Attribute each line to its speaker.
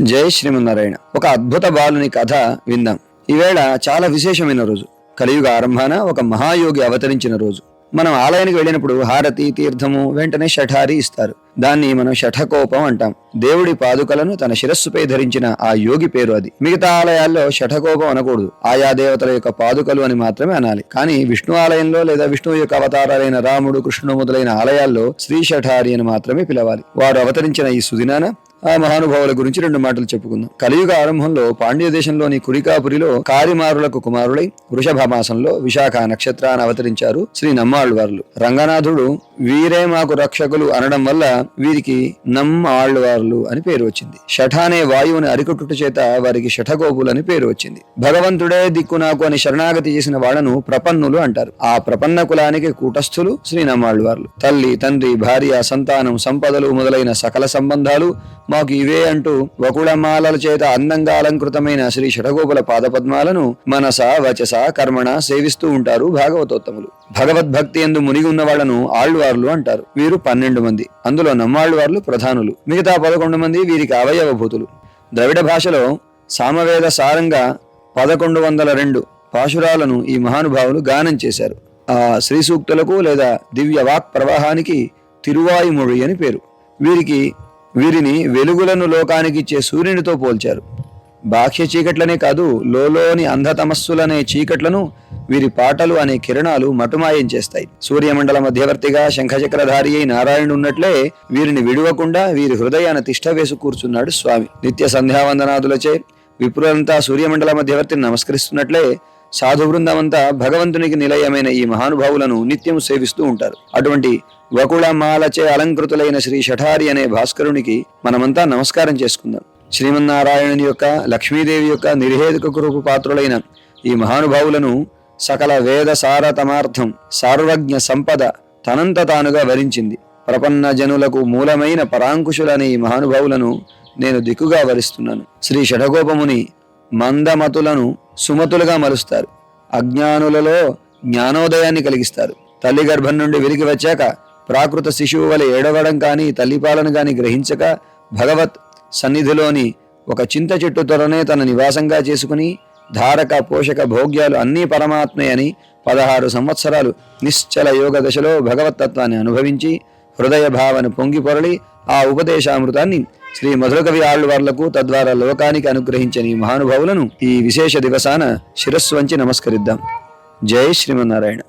Speaker 1: జై శ్రీమన్నారాయణ. ఒక అద్భుత బాలుని కథ విందాం. ఈవేళ చాలా విశేషమైన రోజు. కలియుగ ఆరంభాన ఒక మహాయోగి అవతరించిన రోజు. మనం ఆలయానికి వెళ్ళినప్పుడు హారతి తీర్థము వెంటనే షఠారి ఇస్తారు. దాన్ని మనం షఠకోపం అంటాం. దేవుడి పాదుకలను తన శిరస్సుపై ధరించిన ఆ యోగి పేరు అది. మిగతా ఆలయాల్లో షఠకోపం అనకూడదు. ఆయా దేవతల యొక్క పాదుకలు అని మాత్రమే అనాలి. కానీ విష్ణు ఆలయంలో లేదా విష్ణువు యొక్క అవతారాలైన రాముడు కృష్ణుడు మొదలైన ఆలయాల్లో శ్రీ షఠారి అని మాత్రమే పిలవాలి. వారు అవతరించిన ఈ సుదినాన ఆ మహానుభావుల గురించి రెండు మాటలు చెప్పుకుందాం. కలియుగ ఆరంభంలో పాండ్య దేశంలోని కురికాపురిలో కారిమారులకు కుమారులై వృషభ మాసంలో విశాఖ నక్షత్రాన్ని అవతరించారు శ్రీ నమ్మాళ్వార్లు రంగనాథుడు వీరే మాకు రక్షకులు అనడం వల్ల వీరికి నమ్మాళ్ళవార్లు అని పేరు వచ్చింది. షఠ అనే వాయువుని అరికొట్టుట చేత వారికి షఠగోపులు అని పేరు వచ్చింది. భగవంతుడే దిక్కు నాకు అని శరణాగతి చేసిన వాళ్ళను ప్రపన్నులు అంటారు. ఆ ప్రపన్న కులానికి కూటస్థులు శ్రీ నమ్మాళ్ళవార్లు. తల్లి తండ్రి భార్య సంతానం సంపదలు మొదలైన సకల సంబంధాలు మాకు ఇవే అంటూ వకుళమాలల చేత అందంగా అలంకృతమైన శ్రీ షఠగోపుల పాదపద్మాలను మనస వచస కర్మణ సేవిస్తూ ఉంటారు భాగవతోత్తములు. భగవద్భక్తి ఎందు మునిగి ఉన్న వాళ్ళను ఆళ్వార్లు అంటారు. వీరు పన్నెండు మంది. అందులో నమ్మాళ్వార్లు ప్రధానులు. మిగతా పదకొండు మంది వీరికి అవయవభూతులు ద్రవిడ భాషలో సామవేద సారంగా పదకొండు వందల రెండు పాశురాలను ఈ మహానుభావులు గానం చేశారు. ఆ శ్రీ సూక్తులకు లేదా దివ్య వాక్ ప్రవాహానికి తిరువాయుమొഴి అని పేరు. వీరికి వీరిని వెలుగులను లోకానికి ఇచ్చే సూర్యునితో పోల్చారు. బాహ్య చీకట్లనే కాదు లోలోని అంధతమస్సులనే చీకట్లను వీరి పాటలు అనే కిరణాలు మటుమాయం చేస్తాయి. సూర్యమండల మధ్యవర్తిగా శంఖచక్రధారి అయి నారాయణుడు ఉన్నట్లే వీరిని విడువకుండా వీరి హృదయాన తిష్ట వేసు కూర్చున్నాడు స్వామి. నిత్య సంధ్యావందనాదులచే విప్రులంతా సూర్యమండల మధ్యవర్తిని నమస్కరిస్తున్నట్లే సాధు బృందమంతా భగవంతునికి నిలయమైన ఈ మహానుభావులను నిత్యం సేవిస్తూ ఉంటారు. అటువంటి వకుళమాలచే అలంకృతులైన శ్రీ షఠారి అనే భాస్కరునికి మనమంతా నమస్కారం చేసుకుందాం. శ్రీమన్నారాయణుని యొక్క లక్ష్మీదేవి యొక్క నిర్హేతుక కృప పాత్రులైన ఈ మహానుభావులను సకల వేద సారతమార్థం సార్వజ్ఞ సంపద తనంత తానుగా వరించింది. ప్రపన్న జనులకు మూలమైన పరాంకుశులనే ఈ మహానుభావులను నేను దిక్కుగా వరిస్తున్నాను. శ్రీ షఠగోపముని మందమతులను సుమతులుగా మలుస్తారు అజ్ఞానులలో జ్ఞానోదయాన్ని కలిగిస్తారు. తల్లి గర్భం నుండి వెలికి వచ్చాక ప్రాకృత శిశువు వలె ఏడవడం కానీ తల్లిపాలను కానీ గ్రహించక భగవత్ సన్నిధిలోని ఒక చింత చెట్టు త్వరనే తన నివాసంగా చేసుకుని ధారక పోషక భోగ్యాలు అన్నీ పరమాత్మే అని పదహారు సంవత్సరాలు నిశ్చల యోగ దశలో భగవతత్వాన్ని అనుభవించి హృదయ భావన పొంగిపొరలి ఆ ఉపదేశామృతాన్ని శ్రీ మధురకవి ఆళ్వార్లకు తద్వారా లోకానికి అనుగ్రహించిన ఈ మహానుభావులను ఈ విశేష దివసాన శిరస్సు వంచి నమస్కరిద్దాం. జై శ్రీమన్నారాయణ.